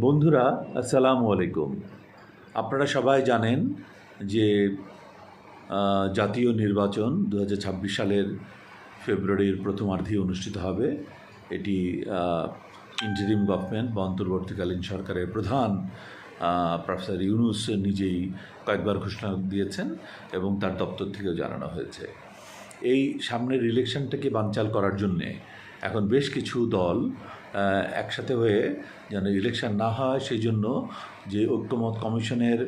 বন্ধুরা, আসসালামু আলাইকুম। আপনারা সবাই জানেন যে জাতীয় নির্বাচন দু হাজার ছাব্বিশ সালের ফেব্রুয়ারির প্রথমার্ধে অনুষ্ঠিত হবে। এটি ইন্টারিম গভর্নমেন্ট বা অন্তর্বর্তীকালীন সরকারের প্রধান প্রফেসর ইউনুস নিজেই কয়েকবার ঘোষণা দিয়েছেন এবং তার দপ্তর থেকেও জানানো হয়েছে। এই সামনের ইলেকশনটাকে বানচাল করার জন্যে এখন বেশ কিছু দল একসাথে হয়ে যেন ইলেকশন না হয় সেই জন্য যে ঐক্যমত কমিশনের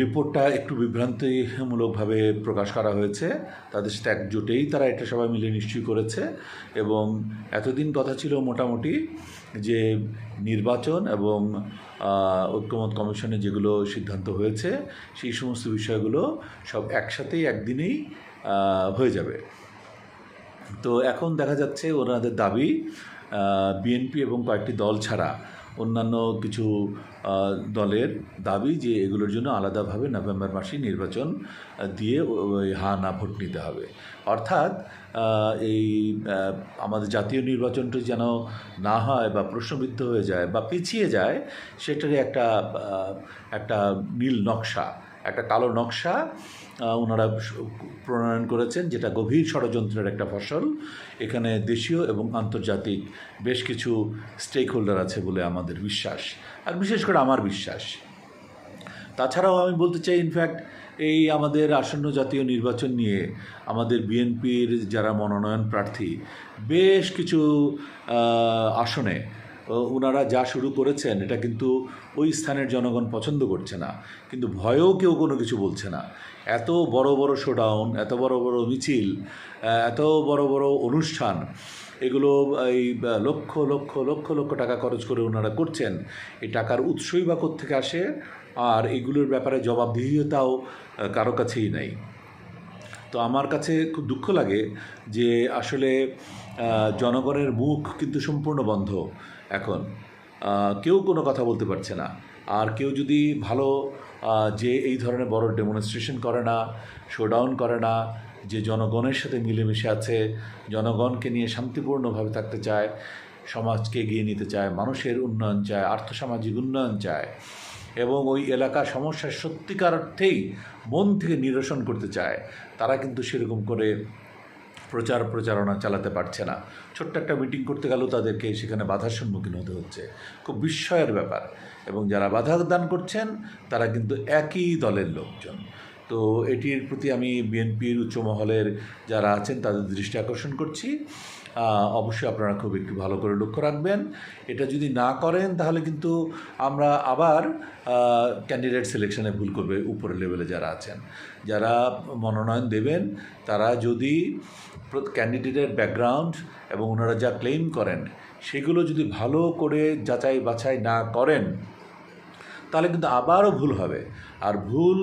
রিপোর্টটা একটু বিভ্রান্তিমূলকভাবে প্রকাশ করা হয়েছে, তাদের সাথে একজোটেই তারা এটা সবাই মিলে নিশ্চয়ই করেছে এবং এতদিন কথা ছিল মোটামুটি যে নির্বাচন এবং ঐক্যমত কমিশনে যেগুলো সিদ্ধান্ত হয়েছে, সেই সমস্ত বিষয়গুলো সব একসাথেই একদিনেই হয়ে যাবে। তো এখন দেখা যাচ্ছে ওনাদের দাবি বিএনপি এবং কয়েকটি দল ছাড়া অন্যান্য কিছু দলের দাবি যে এগুলোর জন্য আলাদাভাবে নভেম্বর মাসে নির্বাচন দিয়ে হা না ভোট নিতে হবে। অর্থাৎ এই আমাদের জাতীয় নির্বাচনটা যেন না হয় বা প্রশ্নবিদ্ধ হয়ে যায় বা পিছিয়ে যায়, সেটারই একটা একটা নীল নকশা। একটা কালো নকশা ওনারা প্রণয়ন করেছেন যেটা গভীর ষড়যন্ত্রের একটা ফসল। এখানে দেশীয় এবং আন্তর্জাতিক বেশ কিছু স্টেক হোল্ডার আছে বলে আমাদের বিশ্বাস, আর বিশেষ করে আমার বিশ্বাস। তাছাড়াও আমি বলতে চাই ইনফ্যাক্ট এই আমাদের আসন্ন জাতীয় নির্বাচন নিয়ে আমাদের বিএনপির যারা মনোনয়ন প্রার্থী, বেশ কিছু আসনে ওনারা যা শুরু করেছেন, এটা কিন্তু ওই স্থানের জনগণ পছন্দ করছে না। কিন্তু ভয়েও কেউ কোনো কিছু বলছে না। এত বড় বড় শোডাউন এত বড় বড় মিছিল এত বড় বড় অনুষ্ঠান, এগুলো এই লক্ষ লক্ষ লক্ষ লক্ষ টাকা খরচ করে ওনারা করছেন, এই টাকার উৎসই বা থেকে আসে? আর এগুলোর ব্যাপারে জবাবদিহিতাও কারও কাছেই নাই। তো আমার কাছে খুব দুঃখ লাগে যে আসলে জনগণের মুখ কিন্তু সম্পূর্ণ বন্ধ। এখন কেউ কোনো কথা বলতে পারছে না। আর কেউ যদি ভালো যে এই ধরনের বড় ডেমনস্ট্রেশন করে না শোডাউন করে না, যে জনগণের সাথে মিলেমিশে আছে, জনগণকে নিয়ে শান্তিপূর্ণভাবে থাকতে চায়, সমাজকে এগিয়ে নিতে চায়, মানুষের উন্নয়ন চায়, আর্থসামাজিক উন্নয়ন চায়, এবং ওই এলাকার সমস্যার সত্যিকার অর্থেই মন থেকে নিরসন করতে চায়, তারা কিন্তু সেরকম করে প্রচার প্রচারণা চালাতে পারছে না। ছোট্ট একটা মিটিং করতে গেলেও তাদেরকে সেখানে বাধার সম্মুখীন হতে হচ্ছে। খুব বিস্ময়ের ব্যাপার। এবং যারা বাধা দান করছেন, তারা কিন্তু একই দলের লোকজন। তো এটির প্রতি আমি বিএনপির উচ্চ মহলের যারা আছেন, তাদের দৃষ্টি আকর্ষণ করছি। অবশ্যই আপনারা খুব একটু ভালো করে লক্ষ্য রাখবেন। এটা যদি না করেন, তাহলে কিন্তু আমরা আবার ক্যান্ডিডেট সিলেকশনে ভুল করবে উপরের লেভেলে যারা আছেন। যারা মনোনয়ন দেবেন, তারা যদি ক্যান্ডিডেটের ব্যাকগ্রাউন্ড এবং ওনারা যা ক্লেম করেন, সেগুলো যদি ভালো করে যাচাই বাছাই না করেন তাহলে কিন্তু আবারও ভুল হবে। আর ভুল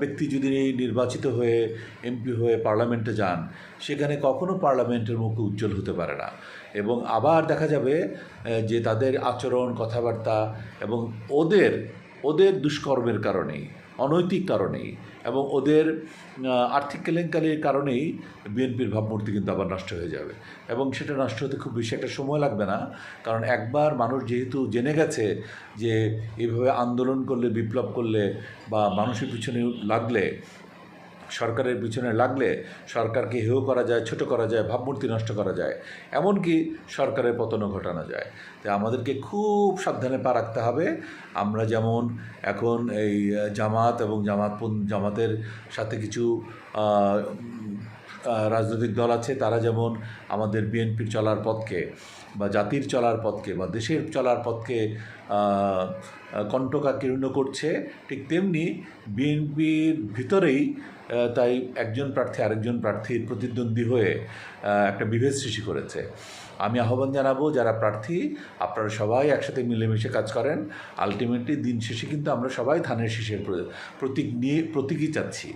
ব্যক্তি যদি নির্বাচিত হয়ে এমপি হয়ে পার্লামেন্টে যান, সেখানে কখনো পার্লামেন্টের মুখ উজ্জ্বল হতে পারে না। এবং আবার দেখা যাবে যে তাদের আচরণ, কথাবার্তা এবং ওদের ওদের দুষ্কর্মের কারণেই অনৈতিক কারণেই এবং ওদের আর্থিক কেলেঙ্কারির কারণেই বিএনপির ভাবমূর্তি কিন্তু আবার নষ্ট হয়ে যাবে। এবং সেটা নষ্ট হতে খুব বেশি একটা সময় লাগবে না, কারণ একবার মানুষ যেহেতু জেনে গেছে যে এভাবে আন্দোলন করলে, বিপ্লব করলে বা মানুষের পিছনে লাগলে সরকারের পিছনে লাগলে সরকারকে হেয় করা যায়, ছোট করা যায়, ভাবমূর্তি নষ্ট করা যায়। এমনকি সরকারের পতনও ঘটানো যায়। তাই আমাদেরকে খুব সাবধানে পা রাখতে হবে। আমরা যেমন এখন এই জামাত এবং জামাত জামাতের সাথে কিছু রাজনৈতিক দল আছে তারা যেমন আমাদের বিএনপির চলার পথকে বা জাতির চলার পথকে বা দেশের চলার পথকে আহ, কণ্টকাকীর্ণ করছে ঠিক তেমনি বিএনপির ভিতরেই তাই একজন প্রার্থী আরেকজন প্রার্থীর প্রতিদ্বন্দ্বী হয়ে একটা বিভেদ সৃষ্টি করেছে। আমি আহ্বান জানাব যারা প্রার্থী আপনারা সবাই একসাথে মিলেমিশে কাজ করেন। আলটিমেটলি দিন শেষে কিন্তু আমরা সবাই ধানের শীষের প্রতীক নিয়ে প্রতীকই চাচ্ছি।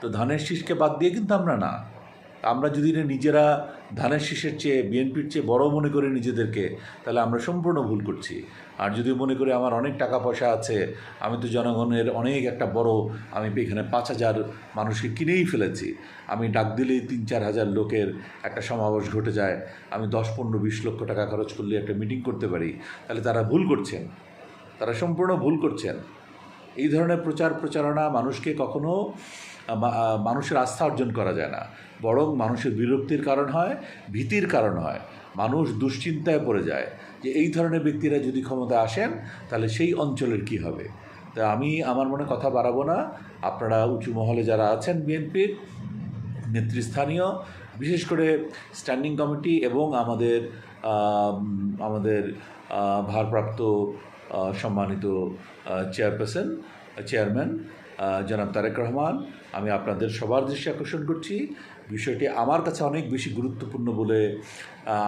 তো ধানের শীষকে বাদ দিয়ে কিন্তু আমরা না। আমরা যদি না নিজেরা ধানের শীষের চেয়ে বিএনপির চেয়ে বড় মনে করি নিজেদেরকে, তাহলে আমরা সম্পূর্ণ ভুল করছি। আর যদি মনে করি আমার অনেক টাকা পয়সা আছে, আমি তো জনগণের অনেক একটা বড়, আমি এখানে পাঁচ হাজার মানুষকে কিনেই ফেলেছি। আমি ডাক দিলেই তিন চার হাজার লোকের একটা সমাবেশ ঘটে যায়। আমি দশ, পনেরো, বিশ লক্ষ টাকা খরচ করলে একটা মিটিং করতে পারি। তাহলে তারা ভুল করছেন। তারা সম্পূর্ণ ভুল করছেন। এই ধরনের প্রচার প্রচারণা মানুষকে কখনো মানুষের আস্থা অর্জন করা যায় না। বরং মানুষের বিরক্তির কারণ হয়, ভীতির কারণ হয়। মানুষ দুশ্চিন্তায় পড়ে যায় যে এই ধরনের ব্যক্তিরা যদি ক্ষমতা আসেন, তাহলে সেই অঞ্চলের কি হবে? তা আমি আমার মনে কথা বাড়াবো না। আপনারা উঁচু মহলে যারা আছেন বিএনপির, নেতৃস্থানীয়, বিশেষ করে স্ট্যান্ডিং কমিটি এবং আমাদের আমাদের ভারপ্রাপ্ত সম্মানিত চেয়ারপারসন চেয়ারম্যান জনাব তারেক রহমান, আমি আপনাদের সবার দৃষ্টি আকর্ষণ করছি। বিষয়টি আমার কাছে অনেক বেশি গুরুত্বপূর্ণ বলে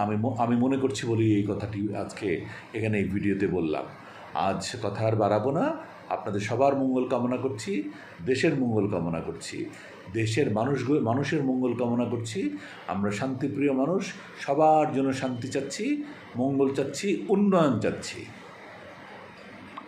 আমি আমি মনে করছি বলেই এই কথাটি আজকে এখানে এই ভিডিওতে বললাম। আজ কথা আর বাড়াবো না। আপনাদের সবার মঙ্গল কামনা করছি, দেশের মঙ্গল কামনা করছি, দেশের মানুষ মানুষের মঙ্গল কামনা করছি। আমরা শান্তিপ্রিয় মানুষ, সবার জন্য শান্তি চাচ্ছি, মঙ্গল চাচ্ছি, উন্নয়ন চাচ্ছি।